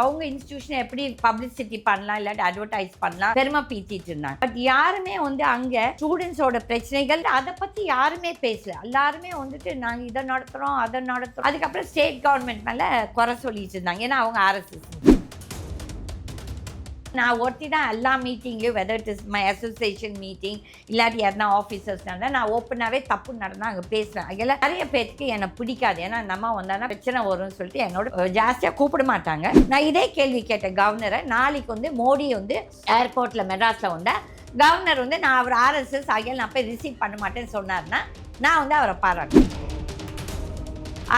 அவங்க இன்ஸ்டியூஷனை எப்படி பப்ளிசிட்டி பண்ணலாம் இல்லாட்டி அட்வர்டைஸ் பண்ணலாம் பெருமை பீத்திட்டு இருந்தாங்க. பட் யாருமே வந்து அங்க ஸ்டூடெண்ட்ஸோட பிரச்சனைகள் அதை பத்தி யாருமே பேசல. எல்லாருமே வந்துட்டு நாங்க இதை நடத்துறோம் அதை நடத்துறோம். அதுக்கப்புறம் ஸ்டேட் கவர்மெண்ட் மேல குறை சொல்லிட்டு இருந்தாங்க. ஏன்னா அவங்க ஆர்எஸ்எஸ் நான் ஒருத்தி தான் எல்லா மீட்டிங்லேயும் whether it is my association meeting இல்லாட்டி யாருனா ஆஃபீஸர்ஸ் நடந்தால் நான் ஓப்பனாகவே தப்பு நடந்தால் அங்கே பேசுவேன். அதில் நிறைய பேருக்கு என்னை பிடிக்காது. ஏன்னா அந்த அம்மா வந்தானா பிரச்சனை வரும்னு சொல்லிட்டு என்னோட ஜாஸ்தியாக கூப்பிட மாட்டாங்க. நான் இதே கேள்வி கேட்டேன் கவர்னரை நாளைக்கு வந்து மோடி வந்து ஏர்போர்ட்டில் மெட்ராஸில் வந்தேன் கவர்னர் வந்து நான் அவர் ஆர்எஸ்எஸ் ஆகியால் நான் போய் ரிசீவ் பண்ண மாட்டேன்னு சொன்னார்னா நான் வந்து அவரை பாராட்டுறேன்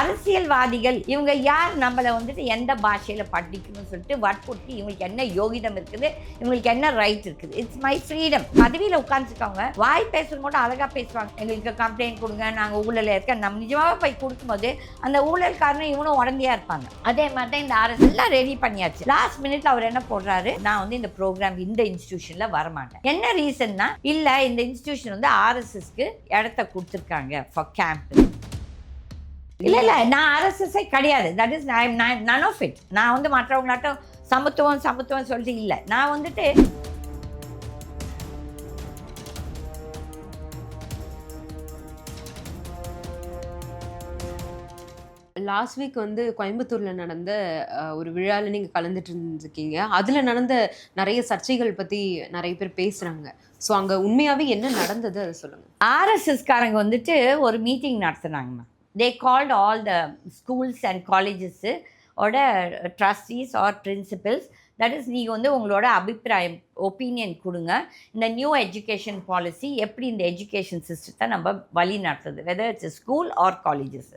அரசியல்வாதிகள் இவங்க யார்? நம்மளை வந்துட்டு எந்த பாஷையில் படிக்கணும்னு சொல்லிட்டு வற்புறுத்தி இவங்களுக்கு என்ன யோகிதம் இருக்குது? இவங்களுக்கு என்ன ரைட் இருக்குது? இட்ஸ் மை ஃப்ரீடம் பதவியில் உட்காந்துருக்கவங்க வாய் பேசுறது மட்டும் அழகாக பேசுவாங்க. எங்களுக்கு கம்ப்ளைண்ட் கொடுங்க நாங்கள் ஊழலில் இருக்க நம்ம நிஜமாக போய் கொடுக்கும்போது அந்த ஊழல்காரனும் இவனும் உடந்தையாக இருப்பாங்க. அதே மாதிரி தான் இந்த அரசு எல்லாம் ரெடி பண்ணியாச்சு. லாஸ்ட் மினிட்ல அவர் என்ன போடுறாரு? நான் வந்து இந்த ப்ரோக்ராம் இந்த இன்ஸ்டியூஷனில் வரமாட்டேன். என்ன ரீசன்னா இல்லை இந்த இன்ஸ்டியூஷன் வந்து ஆர்எஸ்எஸ்க்கு இடத்த கொடுத்துருக்காங்க ஃபார் கேம்ப் இல்ல இல்ல நான் ஆர்எஸ்எஸ்ஐ கிடையாது. That is none of it நான் வந்து மற்றவங்களாட்டும் சமத்துவம் சமத்துவம் சொல்லிட்டு இல்லை. நான் வந்துட்டு லாஸ்ட் வீக் வந்து கோயம்புத்தூர்ல நடந்த ஒரு விழாவில் நீங்க கலந்துட்டு இருந்திருக்கீங்க அதுல நடந்த நிறைய சர்ச்சைகள் பத்தி நிறைய பேர் பேசுறாங்க. ஸோ அங்க உண்மையாவே என்ன நடந்தது? அதை சொல்லுங்க. ஆர்எஸ்எஸ்காரங்க வந்துட்டு ஒரு meeting நடத்துனாங்கம்மா. They called all the schools and colleges ஓட trustees or principals that is நீங்கள் வந்து உங்களோட அபிப்பிராயம் ஒப்பீனியன் கொடுங்க. இந்த நியூ எஜுகேஷன் பாலிசி எப்படி இந்த எஜுகேஷன் சிஸ்டத்தை நம்ம வழி நடத்துது? Whether it's school or colleges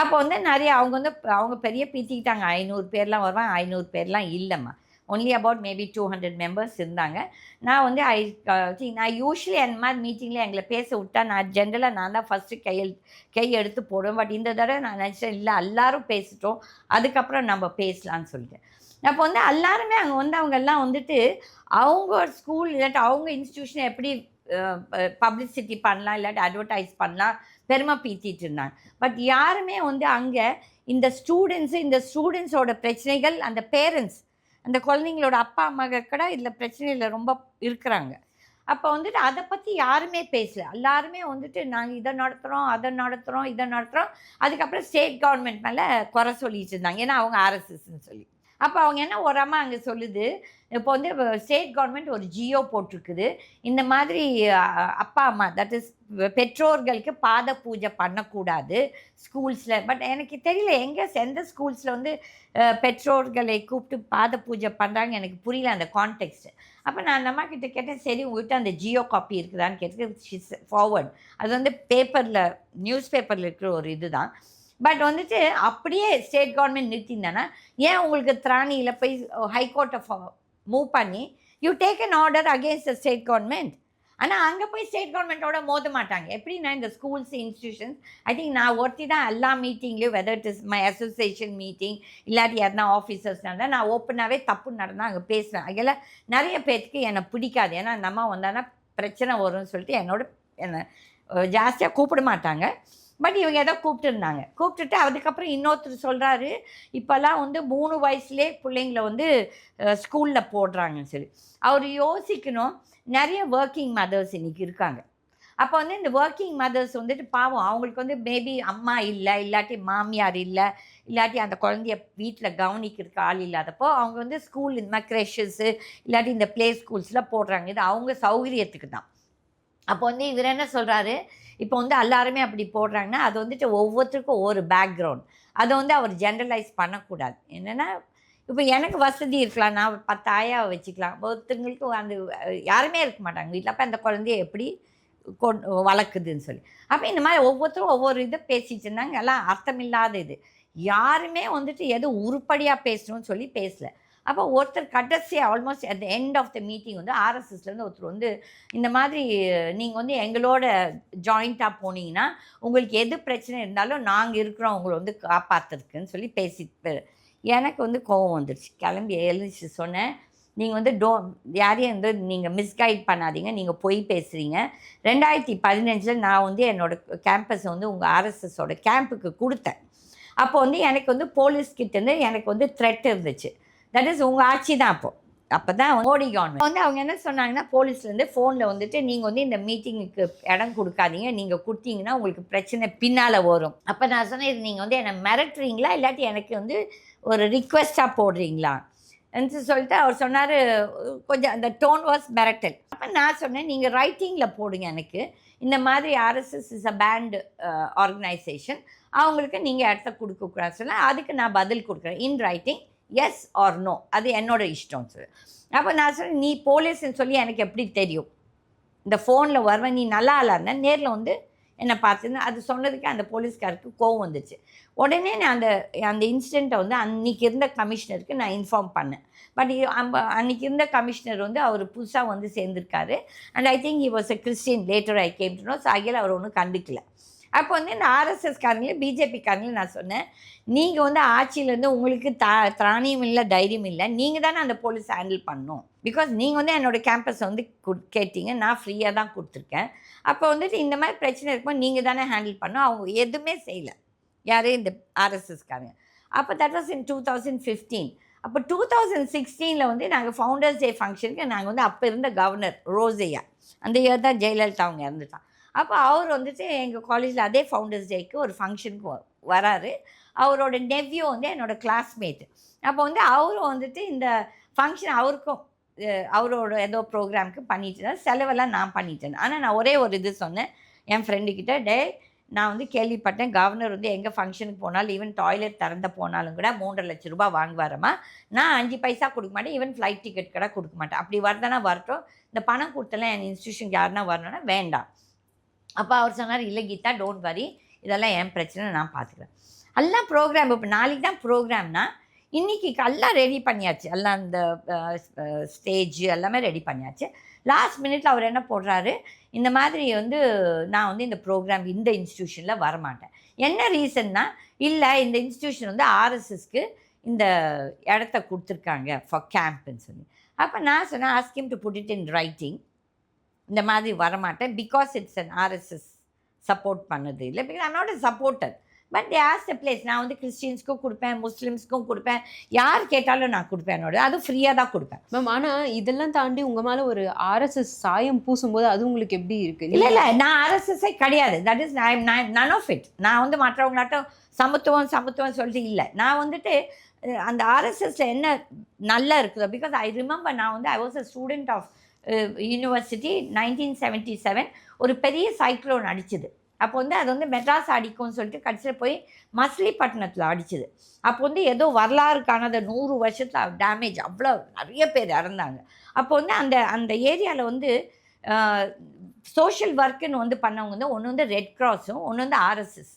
அப்போ வந்து நிறைய அவங்க வந்து அவங்க பெரிய பீத்திக்கிட்டாங்க. ஐநூறு பேர்லாம் வருவாங்க. ஐநூறு பேர்லாம் இல்லைம்மா. Only about maybe two hundred members இருந்தாங்க. நான் வந்து ஐ uh, நான் யூஸ்வலி அந்த மாதிரி மீட்டிங்கில் எங்களை பேச விட்டா நான் ஜென்ரலாக நான் தான் ஃபஸ்ட்டு கையெழு கை எடுத்து போடுவேன். பட் இந்த தடவை நான் நினச்சேன் இல்லை எல்லாரும் பேசிட்டோம். அதுக்கப்புறம் நம்ம பேசலான்னு சொல்லிட்டு அப்போ வந்து எல்லாருமே அங்கே வந்து அவங்க எல்லாம் வந்துட்டு அவங்க ஸ்கூல் இல்லாட்டி அவங்க இன்ஸ்டியூஷனை எப்படி பப்ளிசிட்டி பண்ணலாம் இல்லாட்டி அட்வர்டைஸ் பண்ணலாம் பெருமை பீத்திட்டு இருந்தாங்க. பட் யாருமே வந்து அங்கே இந்த ஸ்டூடெண்ட்ஸு இந்த ஸ்டூடெண்ட்ஸோட பிரச்சனைகள் அந்த பேரண்ட்ஸ் அந்த குழந்தைங்களோட அப்பா அம்மா கூட இதில் பிரச்சனையில் ரொம்ப இருக்கிறாங்க. அப்போ வந்துட்டு அதை பற்றி யாருமே பேசல. எல்லாருமே வந்துட்டு நாங்கள் இதை நடத்துகிறோம் அதை நடத்துகிறோம் இதை நடத்துகிறோம் அதுக்கப்புறம் ஸ்டேட் கவர்மெண்ட் மேலே குறை சொல்லிட்டு இருந்தாங்க. ஏன்னா அவங்க ஆர்எஸ்எஸ்ன்னு சொல்லி. அப்போ அவங்க என்ன ஒரு அம்மா அங்கே சொல்லுது? இப்போ வந்து ஸ்டேட் கவர்மெண்ட் ஒரு ஜியோ போட்டிருக்குது. இந்த மாதிரி அப்பா அம்மா தட் இஸ் பெற்றோர்களுக்கு பாத பூஜை பண்ணக்கூடாது ஸ்கூல்ஸில். பட் எனக்கு தெரியல எங்கே எந்த ஸ்கூல்ஸில் வந்து பெற்றோர்களை கூப்பிட்டு பாத பூஜை பண்ணுறாங்க எனக்கு புரியல அந்த கான்டெக்ட் அப்போ நான் அந்த அம்மா கிட்ட கேட்டேன் சரி உங்ககிட்ட அந்த ஜியோ காப்பி இருக்குதான்னு கேட்டு ஃபார்வர்ட் அது வந்து பேப்பரில் நியூஸ் பேப்பரில் இருக்கிற ஒரு இதுதான். பட் வந்துட்டு அப்படியே ஸ்டேட் கவர்மெண்ட் நிறுத்தியிருந்தானா ஏன் உங்களுக்கு திராணியில் போய் ஹைகோர்ட்டை மூவ் பண்ணி you take an order against the state government ஆனால் அங்கே போய் ஸ்டேட் கவர்மெண்ட்டோட மோத மாட்டாங்க. எப்படின்னா இந்த ஸ்கூல்ஸ் இன்ஸ்டியூஷன்ஸ் ஐ திங்க் நான் ஒருத்தி தான் எல்லா மீட்டிங்லேயும் whether it is my association meeting இல்லாட்டி யாருனா ஆஃபீஸர்ஸ் நடந்தால் நான் ஓப்பனாகவே தப்பு நடந்தால் அங்கே பேசுவேன். அதில் நிறைய பேர்த்துக்கு என்னை பிடிக்காது. ஏன்னா அந்த அம்மா வந்தானா பிரச்சனை வரும்னு சொல்லிட்டு என்னோட என்னை ஜாஸ்தியாக கூப்பிட மாட்டாங்க. பட் இவங்க ஏதோ கூப்பிட்டுருந்தாங்க. கூப்பிட்டுட்டு அதுக்கப்புறம் இன்னொருத்தர் சொல்கிறாரு இப்போல்லாம் வந்து மூணு வயசுலேயே பிள்ளைங்கள வந்து ஸ்கூலில் போடுறாங்கன்னு சொல்லி. அவர் யோசிக்கணும். நிறைய ஒர்க்கிங் மதர்ஸ் இன்றைக்கி இருக்காங்க. அப்போ வந்து இந்த ஒர்க்கிங் மதர்ஸ் வந்துட்டு பாவம் அவங்களுக்கு வந்து மேபி அம்மா இல்லை இல்லாட்டி மாமியார் இல்லை இல்லாட்டி அந்த குழந்தைய வீட்டில் கவனிக்கிறதுக்கு ஆள் இல்லாதப்போ அவங்க வந்து ஸ்கூல் இந்த மாதிரி க்ரெஷஸ்ஸு இல்லாட்டி இந்த ப்ளே ஸ்கூல்ஸில் போடுறாங்க. இது அவங்க சௌகரியத்துக்கு தான். அப்போ வந்து இவர் என்ன சொல்கிறாரு இப்போ வந்து எல்லாருமே அப்படி போடுறாங்கன்னா அது வந்துட்டு ஒவ்வொருத்தருக்கும் ஒரு பேக்ரவுண்ட் அதை வந்து அவர் ஜென்ரலைஸ் பண்ணக்கூடாது. என்னென்னா இப்போ எனக்கு வசதி இருக்கலாம் நான் பத்து ஆயா வச்சுக்கலாம். ஒருத்தங்களுக்கு அந்த யாருமே இருக்க மாட்டாங்க. வீட்டில் அப்போ அந்த குழந்தைய எப்படி கொண்டு வளர்க்குதுன்னு சொல்லி. அப்போ இந்த மாதிரி ஒவ்வொருத்தரும் ஒவ்வொரு இதை பேசிட்டு இருந்தாங்க. எல்லாம் அர்த்தமில்லாத இது. யாருமே வந்துட்டு எதுவும் உருப்படியாக பேசணும்னு சொல்லி பேசலை. அப்போ ஒருத்தர் கடைசியாக almost at the end of the meeting வந்து ஆர்எஸ்எஸ்லேருந்து ஒருத்தர் வந்து இந்த மாதிரி நீங்கள் வந்து எங்களோட ஜாயிண்ட்டாக போனீங்கன்னா உங்களுக்கு எது பிரச்சனை இருந்தாலும் நாங்கள் இருக்கிறோம் உங்களை வந்து காப்பாற்றுறதுக்குன்னு சொல்லி பேசிட்டு எனக்கு வந்து கோவம் வந்துடுச்சு கிளம்பி எழுந்துச்சு சொன்னேன். நீங்கள் வந்து டோ யாரையும் வந்து நீங்கள் மிஸ்கைட் பண்ணாதீங்க நீங்கள் பொய் பேசுகிறீங்க ரெண்டாயிரத்தி பதினஞ்சில் நான் வந்து என்னோடய கேம்பஸை வந்து உங்கள் ஆர்எஸ்எஸோட கேம்புக்கு கொடுத்தேன். அப்போ வந்து எனக்கு வந்து போலீஸ் கிட்டேருந்து எனக்கு வந்து த்ரெட் இருந்துச்சு. தட் இஸ் உங்கள் ஆட்சி தான் அப்போது அப்போ. தான் மோடி கவர்மெண்ட் வந்து அவங்க என்ன சொன்னாங்கன்னா போலீஸ்லேருந்து ஃபோனில் வந்துட்டு நீங்கள் வந்து இந்த மீட்டிங்குக்கு இடம் கொடுக்காதீங்க. நீங்கள் கொடுத்தீங்கன்னா உங்களுக்கு பிரச்சனை பின்னால் வரும். அப்போ நான் சொன்னேன் இது நீங்கள் வந்து என்னை மிரட்டுறீங்களா? இல்லாட்டி எனக்கு வந்து ஒரு ரிக்வெஸ்ட்டாக போடுறீங்களா? என்று சொல்லிட்டு அவர் சொன்னார் கொஞ்சம் அந்த டோன் வாஸ் மிரட்டல். அப்போ நான் சொன்னேன் நீங்கள் ரைட்டிங்கில் போடுங்க எனக்கு. இந்த மாதிரி RSS is a banned organisation அவங்களுக்கு நீங்கள் இடத்த கொடுக்கக்கூடாது சொன்னால் அதுக்கு நான் பதில் கொடுக்குறேன். In writing yes or no அது என்னோட இஷ்டம் சொல்லு அப்போ நான் சொன்னேன் நீ போலீஸ்ன்னு சொல்லி எனக்கு எப்படி தெரியும்? இந்த ஃபோனில் வருவேன் நீ நல்லா இல்லைன்னா நேரில் வந்து என்னை பார்த்துன்னு அது சொன்னதுக்கு அந்த போலீஸ்காருக்கு கோவம் வந்துச்சு. உடனே நான் அந்த அந்த இன்சிடெண்ட்டை வந்து அன்னைக்கு இருந்த கமிஷனருக்கு நான் இன்ஃபார்ம் பண்ணேன். பட் அம்ப அன்னைக்கு இருந்த கமிஷனர் வந்து அவர் புதுசாக வந்து சேர்ந்துருக்காரு. And I think he was a Christian later I came to know சாகியில் அவர் ஒன்றும் கண்டுக்கல. அப்போ வந்து இந்த ஆர்எஸ்எஸ்காரங்களே பிஜேபிக்காரங்களே நான் சொன்னேன். நீங்கள் வந்து ஆட்சியிலேருந்து உங்களுக்கு தா திராணியம் இல்லை தைரியம் இல்லை. நீங்கள் தானே அந்த போலீஸ் ஹேண்டில் பண்ணும் பிகாஸ் நீங்கள் வந்து என்னோடய கேம்பஸை வந்து கேட்டீங்க. நான் ஃப்ரீயாக தான் கொடுத்துருக்கேன். அப்போ வந்துட்டு இந்த மாதிரி பிரச்சனை இருக்கும்போது நீங்கள் தானே ஹேண்டில் பண்ணோம் அவங்க எதுவுமே செய்யலை. யாரும் இந்த ஆர்எஸ்எஸ்காரங்க அப்போ that was in two thousand fifteen அப்போ டூ தௌசண்ட் சிக்ஸ்டீனில் வந்து நாங்கள் ஃபவுண்டர்ஸ் டே ஃபங்க்ஷனுக்கு நாங்கள் வந்து அப்போ இருந்த கவர்னர் ரோசையா அந்த இயர் தான் ஜெயலலிதா அவங்க இறந்துட்டான். அப்போ அவர் வந்துட்டு எங்கள் காலேஜில் அதே ஃபவுண்டர்ஸ் டேக்கு ஒரு ஃபங்க்ஷனுக்கு வராரு. அவரோட நெவ்யூ வந்து என்னோடய கிளாஸ்மேட் அப்போ வந்து அவரும் வந்துட்டு இந்த ஃபங்க்ஷன் அவருக்கும் அவரோட ஏதோ ப்ரோக்ராமுக்கு பண்ணிட்டு தான் செலவெல்லாம் நான் பண்ணிட்டேன் ஆனால் நான் ஒரே ஒரு இது சொன்னேன். என் ஃப்ரெண்டுக்கிட்ட டே நான் வந்து கேள்விப்பட்டேன். கவர்னர் வந்து எங்கே ஃபங்க்ஷனுக்கு போனாலும் ஈவன் டாய்லெட் திறந்த போனாலும் கூட மூன்றரை லட்ச ரூபாய் வாங்குவாரம்மா. நான் அஞ்சு பைசா கொடுக்க மாட்டேன். ஈவன் ஃப்ளைட் டிக்கெட் கூட கொடுக்க மாட்டேன். அப்படி வரதானா வரட்டும். இந்த பணம் கொடுத்தலாம் என் இன்ஸ்டியூஷனுக்கு யாருன்னா வரணும்னா வேண்டாம். அப்போ அவர் சொன்னார் இல்லை கீதா டோன்ட் வரி இதெல்லாம் என் பிரச்சனை நான் பார்த்துக்கிறேன் எல்லாம் ப்ரோக்ராம் இப்போ நாளைக்கு தான் ப்ரோக்ராம்னா இன்றைக்கி எல்லாம் ரெடி பண்ணியாச்சு. எல்லாம் இந்த ஸ்டேஜ் எல்லாமே ரெடி பண்ணியாச்சு. லாஸ்ட் மினிட்ல அவர் என்ன போடுறாரு இந்த மாதிரி வந்து நான் வந்து இந்த ப்ரோக்ராம் இந்த இன்ஸ்டியூஷனில் வரமாட்டேன். என்ன ரீசன்னா இல்லை இந்த இன்ஸ்டியூஷன் வந்து ஆர்எஸ்எஸ்க்கு இந்த இடத்த கொடுத்துருக்காங்க ஃபார் கேம்ப்னு சொல்லி. அப்போ நான் சொன்னேன் asked him to put it in writing இந்த மாதிரி வரமாட்டேன் because it's an RSS support பண்ணது. இல்லை because not a supporter but they ask the place நான் வந்து கிறிஸ்டியன்ஸ்க்கும் கொடுப்பேன் முஸ்லீம்ஸ்க்கும் கொடுப்பேன். யார் கேட்டாலும் நான் கொடுப்பேன் என்னோட அது ஃப்ரீயாக தான் கொடுப்பேன். மேம் ஆனா இதெல்லாம் தாண்டி உங்க மேல ஒரு ஆர்எஸ்எஸ் சாயம் பூசும்போது அது உங்களுக்கு எப்படி இருக்கு? இல்லை இல்லை நான் ஆர்எஸ்எஸ்ஸே கிடையாது. தட் இஸ் நான் நன் ஆஃப் இட் நான் வந்து மற்றவங்களாட்டம் சமத்துவம் சமத்துவம் சொல்லிட்டு இல்லை. நான் வந்துட்டு அந்த ஆர்எஸ்எஸ்ல என்ன நல்லா இருக்குதோ பிகாஸ் ஐ ரிமெம்பர் நான் வந்து I was a student of university nineteen seventy seven ஒரு பெரிய சைக்ளோன் அடிச்சுது. அப்போ வந்து அது வந்து மெட்ராஸ் அடிக்கும்னு சொல்லிட்டு கடைசியில் போய் மசிலிப்பட்டினத்தில் அடிச்சுது. அப்போ வந்து ஏதோ வரலாறு காணாத நூறு வருஷத்தில் டேமேஜ் அவ்வளோ நிறைய பேர் இறந்தாங்க. அப்போ வந்து அந்த அந்த ஏரியாவில் வந்து சோஷியல் ஒர்க்குன்னு வந்து பண்ணவங்க வந்து ஒன்று வந்து ரெட் கிராஸும் ஒன்று வந்து ஆர்எஸ்எஸ்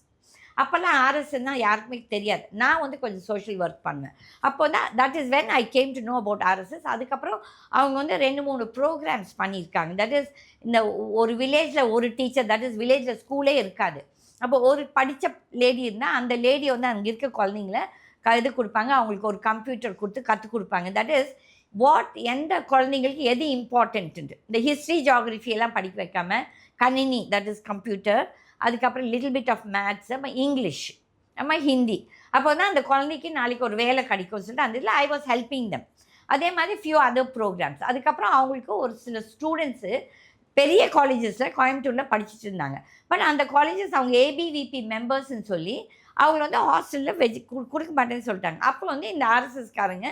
அப்போல்லாம் ஆர்எஸ்எஸ்னா யாருக்குமே தெரியாது. நான் வந்து கொஞ்சம் சோஷியல் ஒர்க் பண்ணேன் அப்போ தான் that is when I came to know about RSS அதுக்கப்புறம் அவங்க வந்து ரெண்டு மூணு ப்ரோக்ராம்ஸ் பண்ணியிருக்காங்க. தட் இஸ் இந்த ஒரு வில்லேஜில் ஒரு டீச்சர் தட் இஸ் வில்லேஜில் ஸ்கூலே இருக்காது. அப்போ ஒரு படித்த லேடி இருந்தால் அந்த லேடி வந்து அங்கே இருக்க குழந்தைங்கள க இது கொடுப்பாங்க. அவங்களுக்கு ஒரு கம்ப்யூட்டர் கொடுத்து கற்றுக் கொடுப்பாங்க. தட் இஸ் வாட் எந்த குழந்தைங்களுக்கு எது இம்பார்ட்டன்ட்டு இந்த ஹிஸ்ட்ரி ஜாகிரஃபி எல்லாம் படிக்க வைக்காமல் கணினி தட் இஸ் கம்ப்யூட்டர் அதுக்கப்புறம் லிட்டில் பிட் ஆஃப் மேத்ஸ் நம்ம இங்கிலீஷ் நம்ம ஹிந்தி அப்போ வந்து அந்த குழந்தைக்கு நாளைக்கு ஒரு வேலை கிடைக்கும்னு சொல்லிட்டு அந்த இதில் ஐ வாஸ் ஹெல்பிங் தம் அதே மாதிரி ஃபியூ அதர் ப்ரோக்ராம்ஸ் அதுக்கப்புறம் அவங்களுக்கு ஒரு சில ஸ்டூடெண்ட்ஸு பெரிய காலேஜஸில் கோயம்புத்தூரில் படிச்சுட்டு இருந்தாங்க. பட் அந்த காலேஜஸ் அவங்க ஏபிவிபி மெம்பர்ஸ்ன்னு சொல்லி அவங்க வந்து ஹாஸ்டலில் வெஜ் கொடுக்க மாட்டேன்னு சொல்லிட்டாங்க. அப்போ வந்து இந்த ஆர்எஸ்எஸ்காரங்க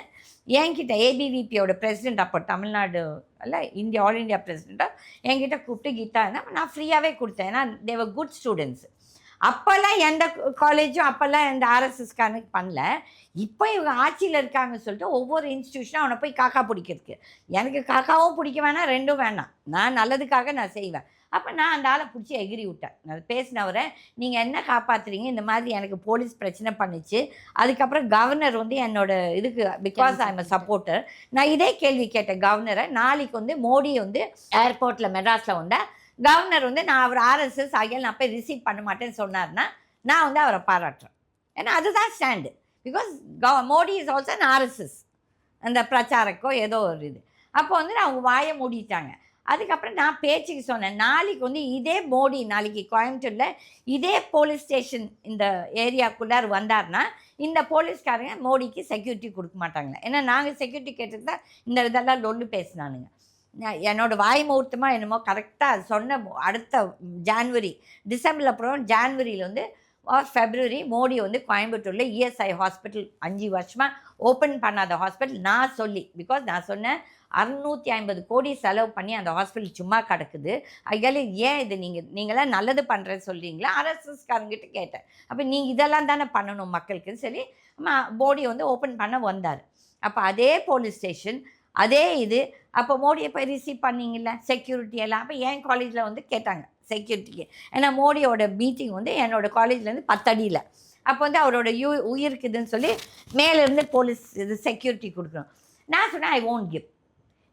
என்கிட்ட ஏபிவிபியோட பிரசிடெண்ட் அப்போ தமிழ்நாடு அல்ல இந்தியா ஆல் இந்தியா பிரசிடெண்ட்டாக என்கிட்ட கூப்பிட்டு கீதா நான் ஃப்ரீயாகவே கொடுத்தேன். ஏன்னா தேவர் குட் ஸ்டூடெண்ட்ஸ் அப்போல்லாம் எந்த காலேஜும் அப்போல்லாம் எந்த ஆர்எஸ்எஸ்காரனுக்கு பண்ணல. இப்போ இவங்க ஆட்சியில் இருக்காங்கன்னு சொல்லிட்டு ஒவ்வொரு இன்ஸ்டியூஷனும் அவனை போய் காக்கா பிடிக்கிறதுக்கு. எனக்கு காக்காவும் பிடிக்க வேணாம் ரெண்டும் வேணாம். நான் நல்லதுக்காக நான் செய்வேன். அப்போ நான் அந்த ஆளை பிடிச்சி எகிரி விட்டேன். நான் பேசினவரை நீங்கள் என்ன காப்பாத்துறீங்க? இந்த மாதிரி எனக்கு போலீஸ் பிரச்சனை பண்ணுச்சு. அதுக்கப்புறம் கவர்னர் வந்து என்னோட இதுக்கு பிகாஸ் ஐ எம் சப்போர்ட்டர் நான் இதே கேள்வி கேட்டேன் கவர்னரை. நாளைக்கு வந்து மோடி வந்து ஏர்போர்ட்டில் மெட்ராஸில் வந்தால் கவர்னர் வந்து நான் அவர் ஆர்எஸ்எஸ் ஆகியால் நான் போய் ரிசீவ் பண்ண மாட்டேன்னு சொன்னார்னா நான் வந்து அவரை பாராட்டுறேன். ஏன்னா அதுதான் ஸ்டாண்டு பிகாஸ் கவ Modi is also an RSS அந்த பிரச்சாரக்கோ ஏதோ ஒரு இது. அப்போ வந்து அவங்க வாயை மூடிட்டாங்க. அதுக்கப்புறம் நான் பேச்சுக்கு சொன்னேன் நாளைக்கு வந்து இதே மோடி நாளைக்கு கோயம்புத்தூரில் இதே போலீஸ் ஸ்டேஷன் இந்த ஏரியாக்குள்ளார் வந்தார்னா இந்த போலீஸ்காரங்க மோடிக்கு செக்யூரிட்டி கொடுக்க மாட்டாங்க. ஏன்னா நாங்கள் செக்யூரிட்டி கேட்டது தான் இந்த இதெல்லாம் லொல்லு பேசினானுங்க. என்னோடய என்னோட வாய் முகூர்த்தமாக என்னமோ கரெக்டாக சொன்ன அடுத்த ஜான்வரி டிசம்பரில் அப்புறம் ஜான்வரியில் வந்து ஃபெப்ரவரி மோடி வந்து கோயம்புத்தூரில் இஎஸ்ஐ ஹாஸ்பிட்டல் அஞ்சு வருஷமாக ஓப்பன் பண்ணாத ஹாஸ்பிட்டல் நான் சொல்லி பிகாஸ் நான் சொன்னேன் அறுநூற்றி ஐம்பது கோடி செலவு பண்ணி அந்த ஹாஸ்பிட்டல் சும்மா கிடக்குது. அதுக்கால ஏன் இது நீங்கள் நீங்களாம் நல்லது பண்ணுறேன்னு சொல்கிறீங்களா ஆர்எஸ்எஸ்காரங்கிட்ட கேட்டேன். அப்போ நீங்கள் இதெல்லாம் தானே பண்ணணும் மக்களுக்குன்னு சொல்லி மோடி வந்து ஓப்பன் பண்ண வந்தார். அப்போ அதே போலீஸ் ஸ்டேஷன் அதே இது. அப்போ மோடியை போய் ரிசீவ் பண்ணீங்கல்ல செக்யூரிட்டி எல்லாம். அப்போ என் காலேஜில் வந்து கேட்டாங்க. செக்யூரிட்டிக்கு ஏன்னா மோடியோட மீட்டிங் வந்து என்னோட காலேஜ்லேருந்து பத்தடியில். அப்போ வந்து அவரோட யூ உயிருக்குதுன்னு சொல்லி மேலேருந்து போலீஸ் இது செக்யூரிட்டி கொடுக்கணும். நான் சொன்னேன் ஐ ஓன்ட் கிவ்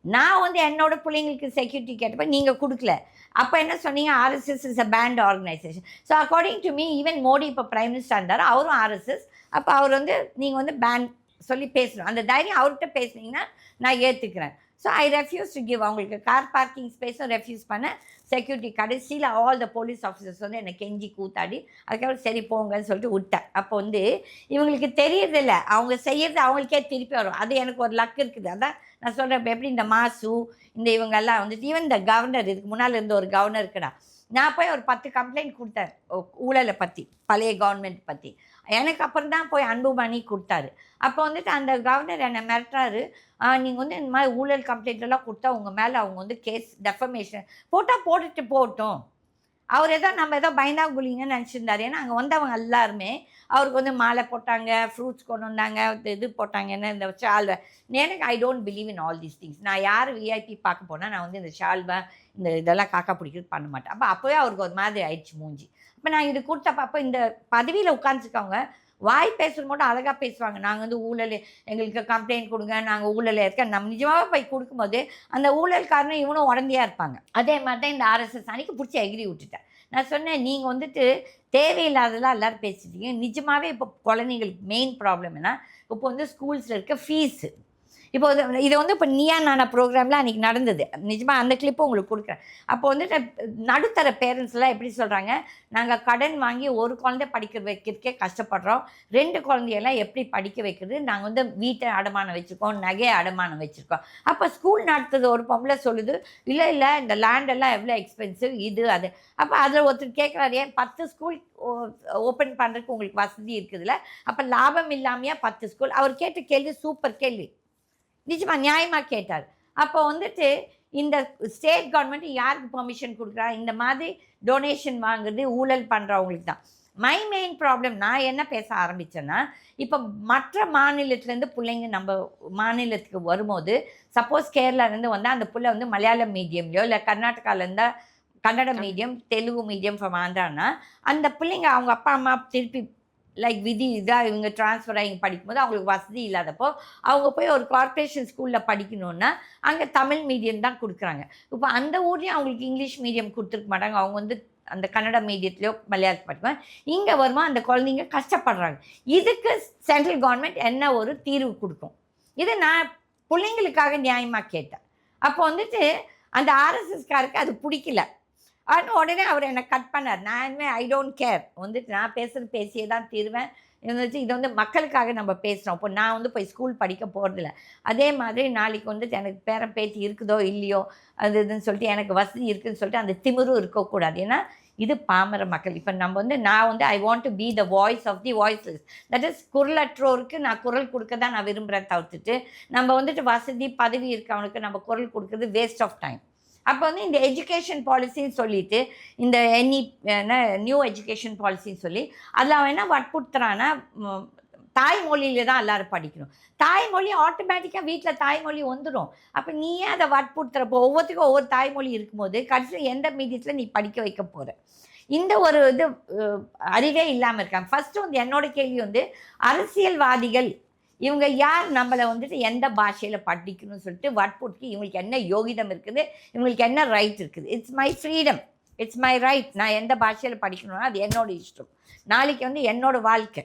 நான் வந்து என்னோட பிள்ளைங்களுக்கு செக்யூரிட்டி கேட்டப்ப நீங்கள் கொடுக்கல. அப்போ என்ன சொன்னீங்க? RSS is a banned organisation so according to me even Modi இப்போ ப்ரைம் மினிஸ்டர் இருந்தார் அவரும் ஆர்எஸ்எஸ் அப்போ அவர் வந்து நீங்கள் வந்து பேண்ட் சொல்லி பேசணும். அந்த தைரியம் அவர்கிட்ட பேசுனீங்கன்னா நான் ஏற்றுக்கிறேன் so I refuse to give அவங்களுக்கு கார் பார்க்கிங் ஸ்பேஸும் ரெஃப்யூஸ் பண்ண செக்யூரிட்டி கடைசியில் ஆல் த போலீஸ் ஆஃபீஸர்ஸ் வந்து என்னை கெஞ்சி கூத்தாடி அதுக்கப்புறம் சரி போங்கன்னு சொல்லிட்டு விட்டேன். அப்போ வந்து இவங்களுக்கு தெரியறதில்ல. அவங்க செய்கிறது அவங்களுக்கே திருப்பி வரும். அது எனக்கு ஒரு லக் இருக்குது. அதான் நான் சொல்கிறேன் எப்படி இந்த மாசு இந்த இவங்கெல்லாம் வந்துட்டு ஈவன் இந்த கவர்னர் இதுக்கு முன்னால் இருந்த ஒரு கவர்னர் இருக்குடா. நான் போய் ஒரு பத்து கம்ப்ளைண்ட் கொடுத்தேன் ஊழலை பற்றி பழைய கவர்மெண்ட் பற்றி எனக்கு அப்புறம் தான் போய் அன்புமணி கொடுத்தாரு. அப்போ வந்துட்டு அந்த கவர்னர் என்னை மிரட்டுறாரு. நீங்கள் வந்து இந்த மாதிரி ஊழல் கம்ப்ளைண்ட் எல்லாம் கொடுத்தா உங்கள் மேலே அவங்க வந்து கேஸ் டெஃபமேஷன் போட்டால் போட்டுட்டு போகட்டும். அவர் ஏதோ நம்ம ஏதோ பயந்தாங்குழிங்கன்னு நினச்சிருந்தாரு. ஏன்னா அங்கே வந்தவங்க எல்லாருமே அவருக்கு வந்து மாலை போட்டாங்க ஃப்ரூட்ஸ் கொண்டு வந்தாங்க இது- போட்டாங்க என்ன இந்த ஷால்வை. எனக்கு I don't believe in all these things நான் யார் விஐபி பார்க்க போனால் நான் வந்து இந்த ஷால்வை இந்த இதெல்லாம் காக்கா பிடிக்கிறது பண்ண மாட்டேன். அப்போ அப்போவே அவருக்கு ஒரு மாதிரி ஆயிடுச்சு மூஞ்சி. இப்போ நான் இது கொடுத்தப்ப அப்போ இந்த பதவியில் உட்காந்துருக்கவங்க வாய் பேசுகிற மட்டும் அழகாக பேசுவாங்க. நாங்கள் வந்து ஊழல் எங்களுக்கு கம்ப்ளைண்ட் கொடுங்க நாங்கள் ஊழலில் இருக்க நம்ம நிஜமாக போய் கொடுக்கும்போது அந்த ஊழல்காரனும் இவனும் உடந்தையாக இருப்பாங்க. அதே மாதிரி தான் இந்த ஆர்எஸ்எஸ் அன்னைக்கு பிடிச்சி எகிரி விட்டுட்டேன். நான் சொன்னேன் நீங்கள் வந்துட்டு தேவையில்லாததெல்லாம் எல்லோரும் பேசிட்டீங்க. நிஜமாகவே இப்போ குழந்தைங்களுக்கு மெயின் ப்ராப்ளம் என்ன இப்போ வந்து ஸ்கூல்ஸில் இருக்க ஃபீஸு இப்போ இது- வந்து இப்போ நீயா நானா ப்ரோக்ராமில் அன்றைக்கி நடந்தது. நிஜமாக அந்த கிளிப்பும் உங்களுக்கு கொடுக்குறேன். அப்போ வந்துட்டு நடுத்தர பேரண்ட்ஸ்லாம் எப்படி சொல்கிறாங்க நாங்கள் கடன் வாங்கி ஒரு குழந்தை படிக்க வைக்கிறதுக்கே கஷ்டப்படுறோம். ரெண்டு குழந்தையெல்லாம் எப்படி படிக்க வைக்கிறது? நாங்கள் வந்து வீட்டை அடமானம் வச்சுருக்கோம் நகையை அடமானம் வச்சுருக்கோம். அப்போ ஸ்கூல் நடத்துறது ஒரு பொம்பளை சொல்லுது இல்லை இல்லை இந்த லேண்டெல்லாம் எவ்வளோ எக்ஸ்பென்சிவ் இது அது. அப்போ அதில் ஒருத்தர் கேட்குறாரு ஏன் பத்து ஸ்கூல் ஓப்பன் பண்ணுறதுக்கு உங்களுக்கு வசதி இருக்குதுல்ல? அப்போ லாபம் இல்லாமையா பத்து ஸ்கூல் அவர் கேட்ட கேள்வி சூப்பர் கேள்வி. நிச்சயமாக நியாயமாக கேட்டார். அப்போ வந்துட்டு இந்த ஸ்டேட் கவர்மெண்ட் யாருக்கு பெர்மிஷன் கொடுக்குறா? இந்த மாதிரி டொனேஷன் வாங்குறது ஊழல் பண்ணுறவங்களுக்கு தான். மை மெயின் ப்ராப்ளம் நான் என்ன பேச ஆரம்பித்தேன்னா இப்போ மற்ற மாநிலத்துலேருந்து பிள்ளைங்க நம்ம மாநிலத்துக்கு வரும்போது சப்போஸ் கேரளாலேருந்து வந்தால் அந்த பிள்ளை வந்து மலையாளம் மீடியம்லையோ இல்லை கர்நாடகாலேருந்தா Kannada medium Telugu medium from ஆந்திரானா அந்த பிள்ளைங்க அவங்க அப்பா அம்மா திருப்பி லைக் விதி இதாக இவங்க ட்ரான்ஸ்ஃபர் ஆகி படிக்கும்போது அவங்களுக்கு வசதி இல்லாதப்போ அவங்க போய் ஒரு கார்ப்பரேஷன் ஸ்கூலில் படிக்கணுன்னா அங்கே தமிழ் மீடியம் தான் கொடுக்குறாங்க. இப்போ அந்த ஊர்லேயும் அவங்களுக்கு இங்கிலீஷ் மீடியம் கொடுத்துருக்க மாட்டாங்க. அவங்க வந்து அந்த கன்னட மீடியத்துலையோ மலையாளத்தில் படிப்பேன் இங்கே வருமா அந்த குழந்தைங்க கஷ்டப்படுறாங்க. இதுக்கு சென்ட்ரல் கவர்மெண்ட் என்ன ஒரு தீர்வு கொடுக்கும்? இது நான் பிள்ளைங்களுக்காக நியாயமாக கேட்டேன். அப்போ வந்துட்டு அந்த ஆர்எஸ்எஸ்காருக்கு அது பிடிக்கல. உடனே அவர் என்னை கட் பண்ணார். நான் இனிமேல் ஐ டோன்ட் கேர் வந்துட்டு நான் பேசுகிற பேசியே தான் தீருவேன். இருந்துச்சு இது வந்து மக்களுக்காக நம்ம பேசுகிறோம் இப்போ நான் வந்து போய் ஸ்கூல் படிக்க போகிறதில்ல அதே மாதிரி நாளைக்கு வந்துட்டு எனக்கு பேரன் பேச்சு இருக்குதோ இல்லையோ அது இதுன்னு சொல்லிட்டு எனக்கு வசதி இருக்குதுன்னு சொல்லிட்டு அந்த திமிரும் இருக்கக்கூடாது. ஏன்னா இது பாமர மக்கள். இப்போ நம்ம வந்து நான் வந்து I want to be the voice of the voiceless that is குரலற்றோருக்கு நான் குரல் கொடுக்க தான் நான் விரும்புகிறேன் தவிர்த்துட்டு நம்ம வந்துட்டு வசதி பதவி இருக்கவனுக்கு நம்ம குரல் கொடுக்குறது வேஸ்ட் ஆஃப் டைம் அப்போ வந்து இந்த எஜுகேஷன் பாலிசின்னு சொல்லிட்டு இந்த என்இ நியூ எஜுகேஷன் பாலிசின்னு சொல்லி அதில் அவன் என்ன வற்புறுத்துறான்னா தாய்மொழியில தான் எல்லாரும் படிக்கணும். தாய்மொழி ஆட்டோமேட்டிக்காக வீட்டில் தாய்மொழி வந்துடும் அப்போ நீயே அதை வற்புறுத்துறப்போ ஒவ்வொருத்துக்கும் ஒவ்வொரு தாய்மொழி இருக்கும்போது கடைசியில் எந்த மீடியத்தில் நீ படிக்க வைக்க போகிற இந்த ஒரு இது அறிவே இல்லாமல் இருக்காங்க. ஃபஸ்ட்டு வந்து என்னோட கேள்வி வந்து அரசியல்வாதிகள் இவங்க யார் நம்மளை வந்துட்டு எந்த பாஷையில் படிக்கணும்னு சொல்லிட்டு வற்புறுத்தி இவங்களுக்கு என்ன யோகிதம் இருக்குது இவங்களுக்கு என்ன ரைட் இருக்குது? It's my freedom it's my right நான் எந்த பாஷையில் படிக்கணும்னா அது என்னோடய இஷ்டம். நாளைக்கு வந்து என்னோடய வாழ்க்கை.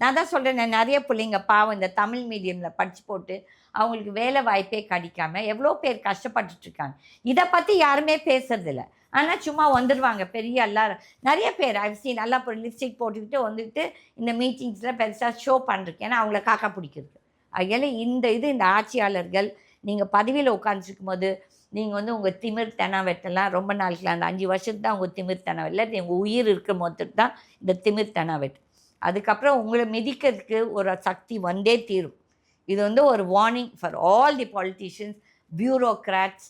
நான் தான் சொல்கிறேன் நிறைய பிள்ளைங்க பாவம் இந்த தமிழ் மீடியமில் படித்து போட்டு அவங்களுக்கு வேலை வாய்ப்பே கிடைக்காம எவ்வளோ பேர் கஷ்டப்பட்டுட்டு இருக்காங்க. இதை பற்றி யாருமே பேசுறதில்ல. ஆனால் சும்மா வந்துடுவாங்க பெரிய எல்லாரும். நிறைய பேர் ஐ சீன் நல்லா இப்போ லிப்ஸ்டிக் போட்டுக்கிட்டு வந்துட்டு இந்த மீட்டிங்ஸில் பெருசாக ஷோ பண்ணுறதுக்கு ஏன்னா அவங்கள காக்கா பிடிக்கிறது. அதனால இந்த இது இந்த ஆட்சியாளர்கள் நீங்கள் பதவியில் உட்காந்துருக்கும் போது நீங்கள் வந்து உங்கள் திமிர் வெட்டலாம் ரொம்ப நாளைக்கு அந்த அஞ்சு வருஷத்துக்கு தான் உங்கள் திமிர் தெனாவெட் இல்லை உங்கள் உயிர் இருக்கும் போதுக்கு தான் இந்த திமிர் வெட்டு அதுக்கப்புறம் உங்களை மிதிக்கிறதுக்கு ஒரு சக்தி வந்தே தீரும். இது வந்து ஒரு warning for all the politicians bureaucrats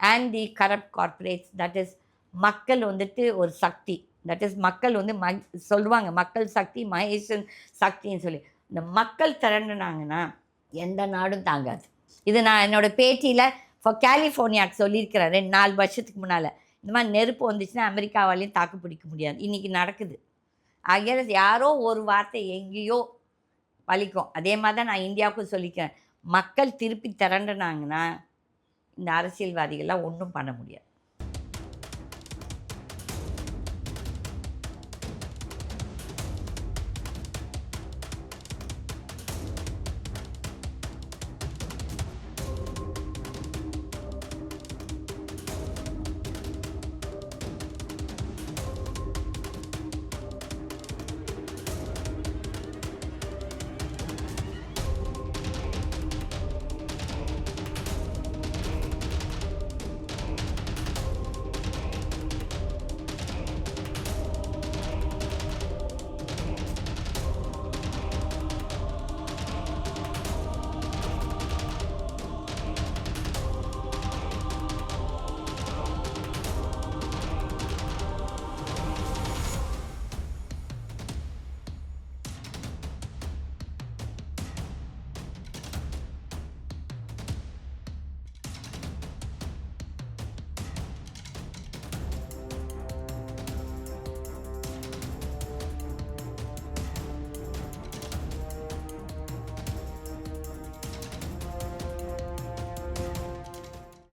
and the corrupt corporates that is மக்கள் வந்துட்டு ஒரு சக்தி. தட் இஸ் மக்கள் வந்து ம சொல்லுவாங்க மக்கள் சக்தி மகேசன் சக்தின்னு சொல்லி. இந்த மக்கள் திரண்டுனாங்கன்னா எந்த நாடும் தாங்காது. இது நான் என்னோடய பேட்டியில் இப்போ கலிஃபோர்னியாவுக்கு சொல்லியிருக்கிறேன் ரெண்டு நாலு வருஷத்துக்கு முன்னால். இந்த மாதிரி நெருப்பு வந்துச்சுன்னா அமெரிக்காவாலையும் தாக்கு பிடிக்க முடியாது. இன்றைக்கி நடக்குது. ஆகிய யாரோ ஒரு வார்த்தை எங்கேயோ வலிக்கும் அதே மாதிரி தான் நான் இந்தியாவுக்கும் சொல்லிக்கிறேன். மக்கள் திருப்பி திரண்டுனாங்கன்னா இந்த அரசியல்வாதிகள்லாம் ஒன்றும் பண்ண முடியாது.